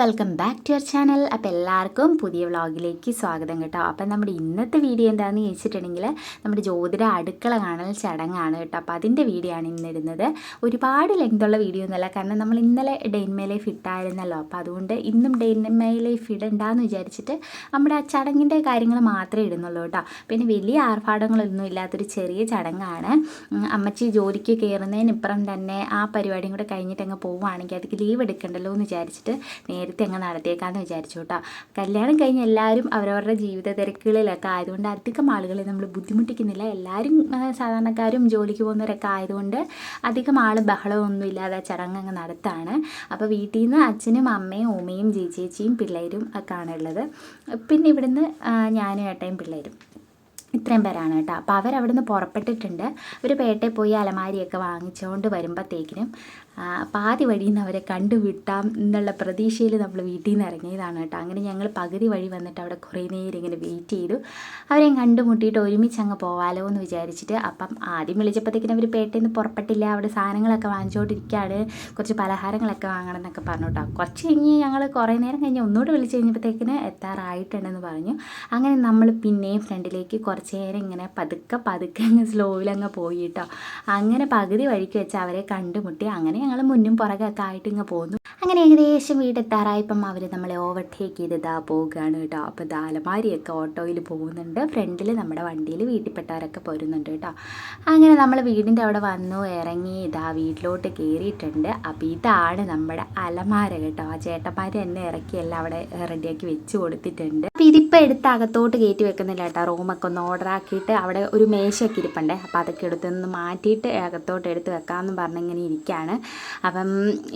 Welcome back to your channel അപ്പോൾ എല്ലാവർക്കും പുതിയ വ്ളോഗിലേക്ക് സ്വാഗതം കേട്ടോ. അപ്പം നമ്മുടെ ഇന്നത്തെ വീഡിയോ എന്താണെന്ന് ചോദിച്ചിട്ടുണ്ടെങ്കിൽ നമ്മുടെ ജ്യോതിര അടുക്കള കാണൽ ചടങ്ങാണ് കേട്ടോ. അപ്പോൾ അതിന്റെ വീഡിയോ ആണ് ഇന്നിടുന്നത് ഒരുപാട് ലെങ്തുള്ള വീഡിയോ ഒന്നുമല്ല. കാരണം നമ്മൾ ഇന്നലെ ഡെയിൻമേ ലൈഫ് ഇട്ടായിരുന്നല്ലോ. അപ്പോൾ അതുകൊണ്ട് ഇന്നും ഡെയിൻമേ ലൈഫ് ഇടണ്ടാന്ന് വിചാരിച്ചിട്ട് നമ്മുടെ ആ ചടങ്ങിന്റെ കാര്യങ്ങൾ മാത്രമേ ഇടുന്നുള്ളൂ കേട്ടോ. പിന്നെ വലിയ ആർഭാടങ്ങളൊന്നും ഇല്ലാത്തൊരു ചെറിയ ചടങ്ങാണ്. അമ്മച്ചി ജോലിക്ക് കയറുന്നതിനിപ്പുറം തന്നെ ആ പരിപാടിയും കൂടെ കഴിഞ്ഞിട്ട് അങ്ങ് പോവുകയാണെങ്കിൽ അതിക്ക് ലീവ് എടുക്കണ്ടല്ലോ എന്ന് വിചാരിച്ചിട്ട് നേരത്തെ അങ്ങ് നടത്തിയേക്കാന്ന് വിചാരിച്ചു കേട്ടോ. കല്യാണം കഴിഞ്ഞ് എല്ലാവരും അവരവരുടെ ജീവിത തിരക്കുകളിലൊക്കെ ആയതുകൊണ്ട് അധികം ആളുകളെ നമ്മൾ ബുദ്ധിമുട്ടിക്കുന്നില്ല. എല്ലാവരും സാധാരണക്കാരും ജോലിക്ക് പോകുന്നവരൊക്കെ ആയതുകൊണ്ട് അധികം ആൾ ബഹളമൊന്നും ഇല്ലാതെ ചടങ്ങ് അങ്ങ് നടത്താണ്. അപ്പോൾ വീട്ടിൽ നിന്ന് അച്ഛനും അമ്മയും ഉമ്മയും ചേച്ചിയും പിള്ളേരും ഒക്കെ ആണുള്ളത് പിന്നെ ഇവിടുന്ന് ഞാനും ഏട്ടയും പിള്ളേരും. ഇത്രയും പേരാണ് കേട്ടോ. അപ്പോൾ അവരവിടുന്ന് പുറപ്പെട്ടിട്ടുണ്ട്. ഒരു പേട്ടയിൽ പോയി അലമാരിയൊക്കെ വാങ്ങിച്ചുകൊണ്ട് വരുമ്പോഴത്തേക്കിനും പാതി വഴിയിൽ നിന്ന് അവരെ കണ്ടുവിട്ടാം എന്നുള്ള പ്രതീക്ഷയിൽ നമ്മൾ വീട്ടിൽ നിന്ന് ഇറങ്ങിയതാണ് കേട്ടോ. അങ്ങനെ ഞങ്ങൾ പകുതി വഴി വന്നിട്ട് അവിടെ കുറേ നേരം ഇങ്ങനെ വെയിറ്റ് ചെയ്തു. അവരെയും കണ്ടുമുട്ടിയിട്ട് ഒരുമിച്ച് അങ്ങ് പോവാലോ എന്ന് വിചാരിച്ചിട്ട് അപ്പം ആദ്യം വിളിച്ചപ്പോഴത്തേക്കിനും അവർ പേട്ടയിൽ നിന്ന് പുറപ്പെട്ടില്ല. അവിടെ സാധനങ്ങളൊക്കെ വാങ്ങിച്ചുകൊണ്ടിരിക്കുകയാണ് കുറച്ച് പലഹാരങ്ങളൊക്കെ വാങ്ങണം എന്നൊക്കെ പറഞ്ഞു കേട്ടോ. കുറച്ച് കഴിഞ്ഞ് ഞങ്ങൾ കുറേ നേരം കഴിഞ്ഞ് ഒന്നുകൂടെ വിളിച്ച് കഴിഞ്ഞപ്പോഴത്തേക്കിന് എത്താറായിട്ടുണ്ടെന്ന് പറഞ്ഞു. അങ്ങനെ നമ്മൾ പിന്നെയും ഫ്രണ്ടിലേക്ക് കുറച്ച് നേരം ഇങ്ങനെ പതുക്കെ പതുക്കെ അങ്ങ് സ്ലോയിൽ അങ്ങ് പോയി കേട്ടോ അങ്ങനെ പകുതി വഴിക്ക് വെച്ച് അവരെ കണ്ടുമുട്ടി. അങ്ങനെ ഞങ്ങൾ മുന്നും പുറകൊക്കെ ആയിട്ട് ഇങ്ങ് പോന്നു. അങ്ങനെ ഏകദേശം വീടെത്താറായപ്പം അവർ നമ്മളെ ഓവർടേക്ക് ചെയ്ത് ഇതാ പോവുകയാണ് കേട്ടോ അപ്പോൾ ദാലമാരിയൊക്കെ ഓട്ടോയിൽ പോകുന്നുണ്ട്. ഫ്രണ്ടിൽ നമ്മുടെ വണ്ടിയിൽ വീട്ടിൽപ്പെട്ടവരൊക്കെ പോരുന്നുണ്ട് കേട്ടോ. അങ്ങനെ നമ്മൾ വീടിന്റെ അവിടെ വന്നു ഇറങ്ങി ഇതാ വീട്ടിലോട്ട് കയറിയിട്ടുണ്ട്. അപ്പോൾ ഇതാണ് നമ്മുടെ അലമാര കേട്ടോ. ആ ചേട്ടന്മാർ തന്നെ ഇറക്കി എല്ലാം അവിടെ റെഡിയാക്കി വെച്ച് കൊടുത്തിട്ടുണ്ട്. അപ്പോൾ ഇതിപ്പോൾ എടുത്ത് അകത്തോട്ട് കയറ്റി വെക്കുന്നില്ല കേട്ടോ. റൂമൊക്കെ ഒന്ന് ഓർഡർ ആക്കിയിട്ട് അവിടെ ഒരു മേശയൊക്കെ ഇരിപ്പുണ്ടേ. അപ്പോൾ അതൊക്കെ എടുത്തൊന്ന് മാറ്റിയിട്ട് അകത്തോട്ട് എടുത്ത് വെക്കാമെന്ന് പറഞ്ഞിങ്ങനെ ഇരിക്കുകയാണ്. അപ്പം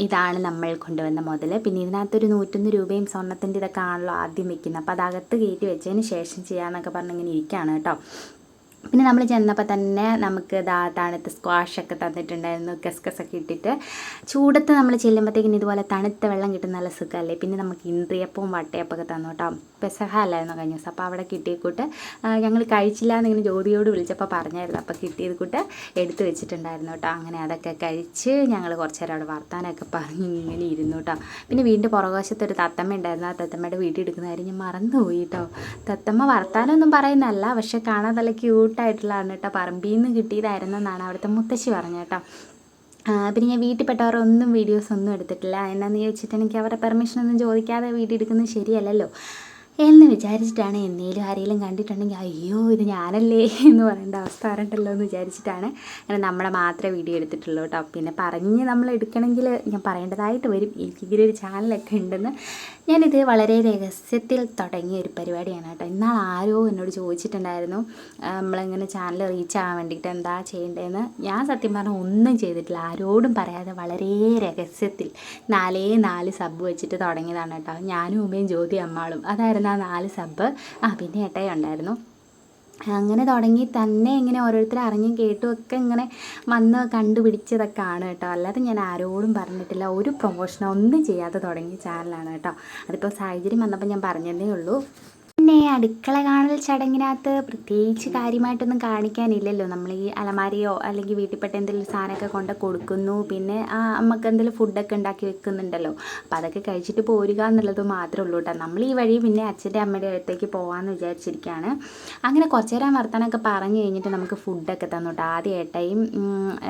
ഇതാണ് നമ്മൾ കൊണ്ടുവന്ന മുതൽ പിന്നെ ഇതിനകത്തൊരു നൂറ്റൊന്ന് രൂപയും സ്വർണത്തിന്റെ ഇതൊക്കെ ആണല്ലോ ആദ്യം വെക്കുന്നത്. അപ്പോൾ അതകത്ത് കയറ്റി വെച്ചതിന് ശേഷം ചെയ്യാമെന്നൊക്കെ പറഞ്ഞിങ്ങനെ ഇരിക്കുകയാണ് കേട്ടോ. പിന്നെ നമ്മൾ ചെന്നപ്പോൾ തന്നെ നമുക്ക് ദാ തണുത്ത സ്ക്വാഷൊക്കെ തന്നിട്ടുണ്ടായിരുന്നു ഗസ്കസൊക്കെ ഇട്ടിട്ട്. ചൂടത്ത് നമ്മൾ ചെല്ലുമ്പോഴത്തേക്കിന് ഇതുപോലെ തണുത്ത വെള്ളം കിട്ടുന്ന നല്ല സുഖമല്ലേ പിന്നെ നമുക്ക് ഇന്ദ്രിയപ്പവും വട്ടയപ്പൊക്കെ തന്നു കേട്ടോ. പെസഹ അല്ലായിരുന്നു കഴിഞ്ഞ ദിവസം? അപ്പോൾ അവിടെ കിട്ടിയക്കൂട്ട്. ഞങ്ങൾ കഴിച്ചില്ല എന്നിങ്ങനെ ജ്യോതിയോട് വിളിച്ചപ്പോൾ പറഞ്ഞായിരുന്നു. അപ്പോൾ കിട്ടിയത് കൂട്ട് എടുത്തു വെച്ചിട്ടുണ്ടായിരുന്നു കേട്ടോ. അങ്ങനെ അതൊക്കെ കഴിച്ച് ഞങ്ങൾ കുറച്ച് നേരം അവിടെ വർത്താനമൊക്കെ പറഞ്ഞ് ഇങ്ങനെ ഇരുന്നു കേട്ടോ. പിന്നെ വീണ്ടും പുറകുവശത്ത് ഒരു തത്തമ്മ ഉണ്ടായിരുന്നു. ആ തത്തമ്മയുടെ വീട്ടിൽ എടുക്കുന്ന കാര്യം ഞാൻ മറന്നുപോയി കേട്ടോ. തത്തമ്മ വർത്താനമൊന്നും പറയുന്നതല്ല. പക്ഷേ കാണാൻ നല്ല ക്യൂട്ടായിട്ടുള്ളതാണ് കേട്ടോ. പറമ്പിൽ നിന്ന് കിട്ടിയതായിരുന്നെന്നാണ് അവിടുത്തെ മുത്തശ്ശി പറഞ്ഞത് കേട്ടോ. പിന്നെ ഞാൻ വീട്ടിൽപ്പെട്ടവർ ഒന്നും വീഡിയോസ് ഒന്നും എടുത്തിട്ടില്ല. എന്നാന്ന് ചോദിച്ചിട്ട് എനിക്ക് അവരുടെ പെർമിഷൻ ഒന്നും ചോദിക്കാതെ വീഡിയോ എടുക്കുന്നത് ശരിയല്ലല്ലോ. എന്ന് വിചാരിച്ചിട്ടാണ് എന്നേലും ആരെങ്കിലും കണ്ടിട്ടുണ്ടെങ്കിൽ അയ്യോ ഇത് ഞാനല്ലേ? എന്ന് പറയേണ്ട അവസ്ഥ വരണ്ടല്ലോ എന്ന് വിചാരിച്ചിട്ടാണ് അങ്ങനെ നമ്മളെ മാത്രമേ വീഡിയോ എടുത്തിട്ടുള്ളൂ കേട്ടോ. പിന്നെ പറഞ്ഞ് നമ്മൾ എടുക്കണമെങ്കിൽ ഞാൻ പറയേണ്ടതായിട്ട് വരും. എനിക്കിതിലൊരു ചാനലൊക്കെ ഉണ്ടെന്ന് ഞാനിത് വളരെ രഹസ്യത്തിൽ തുടങ്ങിയ ഒരു പരിപാടിയാണ് കേട്ടോ. ഇന്നാൾ ആരോ എന്നോട് ചോദിച്ചിട്ടുണ്ടായിരുന്നു നമ്മളിങ്ങനെ ചാനൽ റീച്ച് ആവാൻ വേണ്ടിയിട്ട് എന്താ ചെയ്യേണ്ടതെന്ന്. ഞാൻ സത്യം പറഞ്ഞാൽ ഒന്നും ചെയ്തിട്ടില്ല. ആരോടും പറയാതെ വളരെ രഹസ്യത്തിൽ നാലേ നാല് സബ് വെച്ചിട്ട് തുടങ്ങിയതാണ് കേട്ടോ. ഞാനും ഉമ്മയും ജ്യോതി അമ്മാളും. അതായിരുന്നു ആ നാല് സബ് ആ പിന്നെ ഏട്ടായി ഉണ്ടായിരുന്നു. അങ്ങനെ തുടങ്ങി തന്നെ ഇങ്ങനെ ഓരോരുത്തർ അറിഞ്ഞും കേട്ടും ഒക്കെ ഇങ്ങനെ വന്ന് കണ്ടുപിടിച്ചതൊക്കെ ആണ് കേട്ടോ. അല്ലാതെ ഞാൻ ആരോടും പറഞ്ഞിട്ടില്ല. ഒരു പ്രൊമോഷനോ ഒന്നും ചെയ്യാതെ തുടങ്ങിയ ചാനലാണ് കേട്ടോ. അതിപ്പോൾ സാഹചര്യം വന്നപ്പോൾ ഞാൻ പറഞ്ഞതേ ഉള്ളൂ. പിന്നെ അടുക്കള കാണൽ ചടങ്ങിനകത്ത് പ്രത്യേകിച്ച് കാര്യമായിട്ടൊന്നും കാണിക്കാനില്ലല്ലോ. നമ്മൾ ഈ അലമാരിയോ അല്ലെങ്കിൽ വീട്ടിൽപ്പെട്ട എന്തെങ്കിലും സാധനമൊക്കെ കൊണ്ട് കൊടുക്കുന്നു. പിന്നെ ആ അമ്മയ്ക്ക് എന്തെങ്കിലും ഫുഡൊക്കെ ഉണ്ടാക്കി വെക്കുന്നുണ്ടല്ലോ. അപ്പോൾ അതൊക്കെ കഴിച്ചിട്ട് പോരുക എന്നുള്ളത് മാത്രമേ ഉള്ളൂ കേട്ടോ. നമ്മൾ ഈ വഴി പിന്നെ അച്ഛന്റെ അമ്മയുടെ അടുത്തേക്ക് പോകാമെന്ന് വിചാരിച്ചിരിക്കുകയാണ് അങ്ങനെ കുറച്ച് നേരം വർത്തമാനമൊക്കെ പറഞ്ഞു കഴിഞ്ഞിട്ട് നമുക്ക് ഫുഡൊക്കെ തന്നു കേട്ടോ. ആദ്യം ഏട്ടയും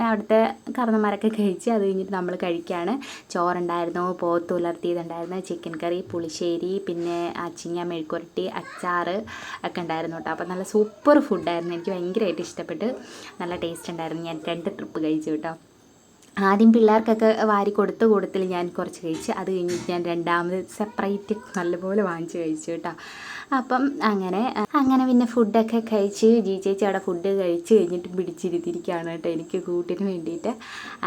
അവിടുത്തെ കറന്നമാരൊക്കെ കഴിച്ച് അത് കഴിഞ്ഞിട്ട് നമ്മൾ കഴിക്കുകയാണ് ചോറുണ്ടായിരുന്നു പോത്ത് ഉലർത്തിയതുണ്ടായിരുന്നു ചിക്കൻ കറി പുളിശ്ശേരി പിന്നെ അച്ചിങ്ങ മെഴുക്കുരട്ടി അച്ചാറ് ഒക്കെ ഉണ്ടായിരുന്നു കേട്ടോ. അപ്പോൾ നല്ല സൂപ്പർ ഫുഡായിരുന്നു എനിക്ക് ഭയങ്കരമായിട്ട് ഇഷ്ടപ്പെട്ട് നല്ല ടേസ്റ്റ് ഉണ്ടായിരുന്നു. ഞാൻ രണ്ട് ട്രിപ്പ് കഴിച്ചു കേട്ടോ. ആദ്യം പിള്ളേർക്കൊക്കെ വാരി കൊടുത്ത കൂട്ടത്തിൽ ഞാൻ കുറച്ച് കഴിച്ച്. അത് കഴിഞ്ഞിട്ട് ഞാൻ രണ്ടാമത് സെപ്പറേറ്റ് നല്ലപോലെ വാങ്ങിച്ച് കഴിച്ചു കേട്ടോ. അപ്പം അങ്ങനെ അങ്ങനെ പിന്നെ ഫുഡൊക്കെ കഴിച്ച് ജി ചേച്ചി അവിടെ ഫുഡ് കഴിച്ച് കഴിഞ്ഞിട്ട് പിടിച്ചിരുത്തിയിരിക്കുകയാണ് കേട്ടോ എനിക്ക് കൂട്ടിന് വേണ്ടിയിട്ട്.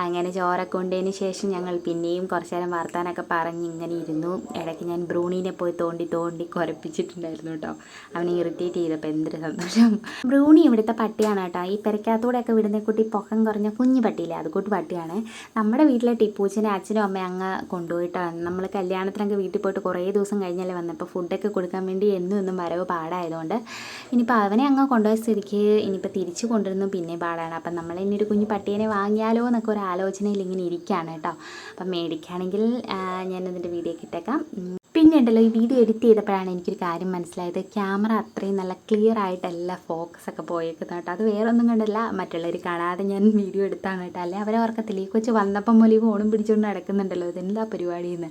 അങ്ങനെ ചോറൊക്കെ കൊണ്ടതിന് ശേഷം ഞങ്ങൾ പിന്നെയും കുറച്ച് നേരം വർത്താനൊക്കെ പറഞ്ഞ് ഇങ്ങനെ ഇരുന്നു. ഇടയ്ക്ക് ഞാൻ ബ്രൂണീനെ പോയി തോണ്ടി തോണ്ടി കുരപ്പിച്ചിട്ടുണ്ടായിരുന്നു കേട്ടോ. അവനെ ഇറിറ്റേറ്റ് ചെയ്തപ്പോൾ എന്തൊരു സന്തോഷം. ബ്രൂണി ഇവിടുത്തെ പട്ടിയാണ് കേട്ടോ. ഈ പെരക്കകത്തൂടെയൊക്കെ വിടുന്ന കുട്ടി പൊക്കം കുറഞ്ഞ കുഞ്ഞു പട്ടിയില്ലേ? അതുകൂട്ട് പട്ടിയാണ്. നമ്മുടെ വീട്ടിലെ ടിപ്പൂച്ചനെ അച്ഛനും അമ്മയും അങ്ങ് കൊണ്ടുപോയിട്ടാണ് നമ്മൾ കല്യാണത്തിനൊക്കെ വീട്ടിൽ പോയിട്ട് കുറേ ദിവസം കഴിഞ്ഞല്ലേ വന്നപ്പോൾ ഫുഡൊക്കെ കൊടുക്കാൻ വേണ്ടി എന്നും എന്നും വരവ് പാടായതുകൊണ്ട് ഇനിയിപ്പോൾ അവനെ അങ്ങ് കൊണ്ടുപോയ സ്ഥിതിക്ക് ഇനിയിപ്പോൾ തിരിച്ചു കൊണ്ടുവരുന്നു പിന്നെ പാടാണ്. അപ്പം നമ്മൾ ഇനി ഒരു കുഞ്ഞു പട്ടീനെ വാങ്ങിയാലോ എന്നൊക്കെ ഒരു ആലോചനയിൽ ഇങ്ങനെ ഇരിക്കുകയാണ് കേട്ടോ. അപ്പം മേടിക്കുകയാണെങ്കിൽ ഞാനതിന്റെ വീഡിയോ. പിന്നെ ഉണ്ടല്ലോ ഈ വീഡിയോ എഡിറ്റ് ചെയ്തപ്പോഴാണ് എനിക്കൊരു കാര്യം മനസ്സിലായത്. ക്യാമറ അത്രയും നല്ല ക്ലിയർ ആയിട്ടല്ല ഫോക്കസ് ഒക്കെ പോയേക്കുന്നത് കേട്ടോ. അത് വേറെ ഒന്നും കണ്ടല്ല. മറ്റുള്ളവർ കാണാതെ ഞാൻ വീഡിയോ എടുത്താണ് കേട്ടോ. അല്ലെ? അവരെ ഓർക്കത്തില്ല? ഈ കൊച്ച് വന്നപ്പം പോലെ ഈ ഫോണും പിടിച്ചുകൊണ്ട് നടക്കുന്നുണ്ടല്ലോ. ഇതെന്താ പരിപാടിയെന്ന്?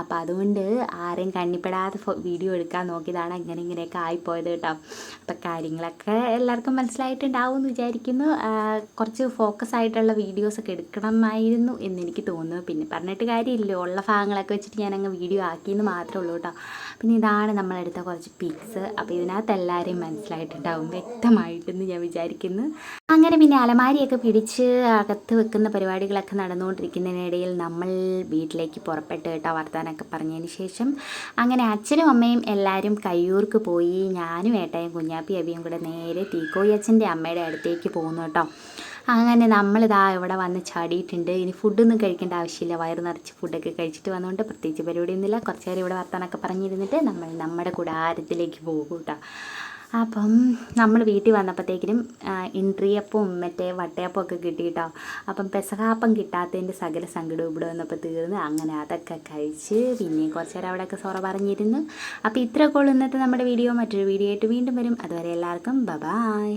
അപ്പോൾ അതുകൊണ്ട് ആരെയും കണ്ണിപ്പെടാതെ വീഡിയോ എടുക്കാൻ നോക്കിയതാണ് ഇങ്ങനെ ഇങ്ങനെയൊക്കെ ആയിപ്പോയത് കേട്ടോ. അപ്പോൾ കാര്യങ്ങളൊക്കെ എല്ലാവർക്കും മനസ്സിലായിട്ടുണ്ടാവും എന്ന് വിചാരിക്കുന്നു കുറച്ച് ഫോക്കസ് ആയിട്ടുള്ള വീഡിയോസൊക്കെ എടുക്കണമായിരുന്നു എന്ന് എനിക്ക് തോന്നുന്നു. പിന്നെ പറഞ്ഞിട്ട് കാര്യമില്ല. ഉള്ള ഭാഗങ്ങളൊക്കെ വെച്ചിട്ട് ഞാൻ അങ്ങ് വീഡിയോ ആക്കിയെന്ന് മാത്രമേ ഉള്ളൂ കേട്ടോ പിന്നെ ഇതാണ് നമ്മളെടുത്ത കുറച്ച് പിക്സ് അപ്പോൾ ഇതിനകത്ത് എല്ലാവരെയും മനസ്സിലായിട്ടുണ്ടാവും. വ്യക്തമായിട്ടെന്ന് ഞാൻ വിചാരിക്കുന്നു. അങ്ങനെ പിന്നെ അലമാരിയൊക്കെ പിടിച്ച് അകത്ത് വെക്കുന്ന പരിപാടികളൊക്കെ നടന്നുകൊണ്ടിരിക്കുന്നതിനിടയിൽ നമ്മൾ വീട്ടിലേക്ക് പുറപ്പെട്ട് കേട്ടോ വർത്താനൊക്കെ പറഞ്ഞതിന് ശേഷം അങ്ങനെ അച്ഛനും അമ്മയും എല്ലാവരും കയ്യൂർക്ക് പോയി. ഞാനും ഏട്ടയും കുഞ്ഞാപ്പി അബിയും കൂടെ നേരെ തീക്കോയി അച്ഛന്റെ അമ്മയുടെ അടുത്തേക്ക് പോകുന്നു കേട്ടോ. അങ്ങനെ നമ്മളിതാ ഇവിടെ വന്ന് ചാടിയിട്ടുണ്ട്. ഇനി ഫുഡൊന്നും കഴിക്കേണ്ട ആവശ്യമില്ല. വയറ് നിറച്ച് ഫുഡൊക്കെ കഴിച്ചിട്ട് വന്നുകൊണ്ട് പ്രത്യേകിച്ച് പരിപാടിയൊന്നുമില്ല. കുറച്ച് നേരം ഇവിടെ വർത്താനൊക്കെ പറഞ്ഞിരുന്നിട്ട് നമ്മൾ നമ്മുടെ കൂടാരത്തിലേക്ക് പോകും കേട്ടോ അപ്പം നമ്മൾ വീട്ടിൽ വന്നപ്പോഴത്തേക്കിനും ഇൻട്രിയപ്പവും മറ്റേ വട്ടയപ്പം ഒക്കെ കിട്ടി കേട്ടോ അപ്പം പെസകാപ്പം കിട്ടാത്തതിന്റെ സകല സങ്കടം ഇവിടെ വന്നപ്പോൾ തീർന്ന്. അങ്ങനെ അതൊക്കെ കഴിച്ച് പിന്നെയും കുറച്ച് നേരം അവിടെയൊക്കെ സൊറ പറഞ്ഞിരുന്നു. അപ്പോൾ ഇത്രയൊക്കെ ഉള്ളു ഇന്നത്തെ നമ്മുടെ വീഡിയോ. മറ്റൊരു വീഡിയോ ആയിട്ട് വീണ്ടും വരും. അതുവരെ എല്ലാവർക്കും ബ ബായ്